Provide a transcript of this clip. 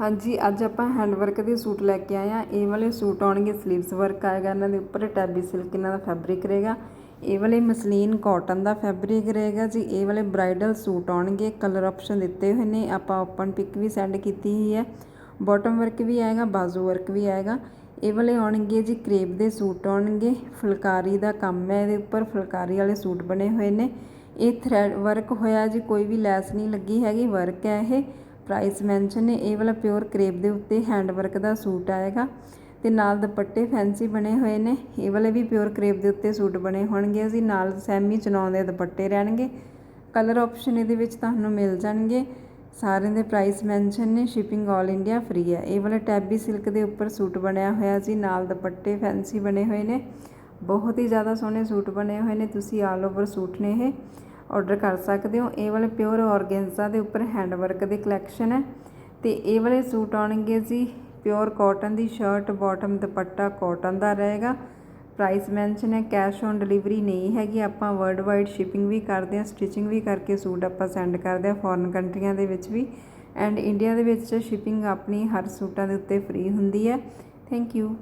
ਹਾਂਜੀ, ਅੱਜ ਆਪਾਂ ਹੈਂਡ ਵਰਕ ਦੇ ਸੂਟ ਲੈ ਕੇ ਆਏ ਆ ਇਹ ਵਾਲੇ ਸੂਟ ਆਉਣਗੇ ਸਲੀਵਸ ਵਰਕ ਆਏਗਾ, ਇਹਨਾਂ ਦੇ ਉੱਪਰ ਟੈਬੀ ਸਿਲਕ ਇਹਨਾਂ ਦਾ ਫੈਬਰਿਕ ਰਹੇਗਾ। ਇਹ ਵਾਲੇ ਮਸਲੀਨ ਕਾਟਨ ਦਾ ਫੈਬਰਿਕ ਰਹੇਗਾ ਜੀ। ਇਹ ਵਾਲੇ ਬ੍ਰਾਈਡਲ ਸੂਟ ਆਉਣਗੇ ਕਲਰ ਆਪਸ਼ਨ ਦਿੱਤੇ ਹੋਏ ਨੇ। ਆਪਾਂ ਓਪਨ ਪਿਕ ਵੀ ਸੈਂਡ ਕੀਤੀ ਹੀ ਹੈ। ਬਾਟਮ ਵਰਕ ਵੀ ਆਏਗਾ, ਬਾਜ਼ੂ ਵਰਕ ਵੀ ਆਏਗਾ। ਇਹ ਵਾਲੇ ਆਉਣਗੇ ਜੀ ਕਰੇਪ ਦੇ ਸੂਟ ਆਉਣਗੇ। ਫੁਲਕਾਰੀ ਦਾ ਕੰਮ ਹੈ ਇਹਦੇ ਉੱਪਰ, ਫੁਲਕਾਰੀ ਵਾਲੇ ਸੂਟ ਬਣੇ ਹੋਏ ਨੇ। ਇਹ ਥ੍ਰੈਡ ਵਰਕ ਹੋਇਆ ਜੀ, ਕੋਈ ਵੀ ਲੈਸ ਨਹੀਂ ਲੱਗੀ ਹੈਗੀ ਵਰਕ ਹੈ ਇਹ। ਪ੍ਰਾਈਸ ਮੈਂਸ਼ਨ ਹੈ, ਇਹ ਵਾਲਾ ਪਿਓਰ ਕਰੇਪ ਦੇ ਉੱਤੇ ਹੈਂਡ ਵਰਕ ਦਾ ਸੂਟ ਆਏਗਾ ਤੇ ਨਾਲ ਦੁਪੱਟੇ ਫੈਂਸੀ ਬਣੇ ਹੋਏ ਨੇ, ਇਹ ਵਾਲੇ ਵੀ ਪਿਓਰ ਕਰੇਪ ਦੇ ਉੱਤੇ ਸੂਟ ਬਣੇ ਹੋਣਗੇ, ਅਸੀਂ ਨਾਲ ਸੈਮੀ ਚਨੌਨ ਦੇ ਦੁਪੱਟੇ ਰਹਿਣਗੇ। ਕਲਰ ਆਪਸ਼ਨ ਇਹਦੇ ਵਿੱਚ ਤੁਹਾਨੂੰ ਮਿਲ ਜਾਣਗੇ, ਸਾਰਿਆਂ ਦੇ ਪ੍ਰਾਈਸ ਮੈਂਸ਼ਨ ਨੇ, ਸ਼ਿਪਿੰਗ 올 ਇੰਡੀਆ ਫ੍ਰੀ ਹੈ। ਇਹ ਵਾਲਾ ਟੈਬੀ ਸਿਲਕ ਦੇ ਉੱਪਰ ਸੂਟ ਬਣਿਆ ਹੋਇਆ ਸੀ ਨਾਲ ਦੁਪੱਟੇ ਫੈਂਸੀ ਬਣੇ ਹੋਏ ਨੇ, ਬਹੁਤ ਹੀ ਜ਼ਿਆਦਾ ਸੋਹਣੇ ਸੂਟ ਬਣੇ ਹੋਏ ਨੇ, ਤੁਸੀਂ ਆਲ ਓਵਰ ਸੂਟ ਨੇ ਇਹ। ਆਰਡਰ ਕਰ ਸਕਦੇ ਹੋ। ਇਹ ਵਾਲੇ ਪਿਓਰ ਆਰਗੈਂਜ਼ਾ ਦੇ ਉੱਪਰ ਹੈਂਡ ਵਰਕ ਦੀ ਕਲੈਕਸ਼ਨ ਹੈ। ਤੇ ਇਹ ਵਾਲੇ ਸੂਟ ਆਉਣਗੇ ਜੀ ਪਿਓਰ ਕਾਟਨ ਦੀ ਸ਼ਰਟ ਬਾਟਮ ਦੁਪੱਟਾ ਕਾਟਨ ਦਾ ਰਹੇਗਾ। ਪ੍ਰਾਈਸ ਮੈਂਸ਼ਨ ਹੈ ਕੈਸ਼ ਔਨ ਡਿਲੀਵਰੀ ਨਹੀਂ ਹੈਗੀ। ਆਪਾਂ ਵਰਲਡ ਵਾਈਡ ਸ਼ਿਪਿੰਗ ਵੀ ਕਰਦੇ ਹਾਂ ਸਟਿਚਿੰਗ ਵੀ ਕਰਕੇ ਸੂਟ ਆਪਾਂ ਸੈਂਡ ਕਰਦੇ ਹਾਂ ਫੋਰਨ ਕੰਟਰੀਆਂ ਦੇ ਵਿੱਚ ਵੀ। ਐਂਡ ਇੰਡੀਆ ਦੇ ਵਿੱਚ ਸ਼ਿਪਿੰਗ ਆਪਣੀ ਹਰ ਸੂਟਾਂ ਦੇ ਉੱਤੇ ਫ੍ਰੀ ਹੁੰਦੀ ਹੈ। Thank you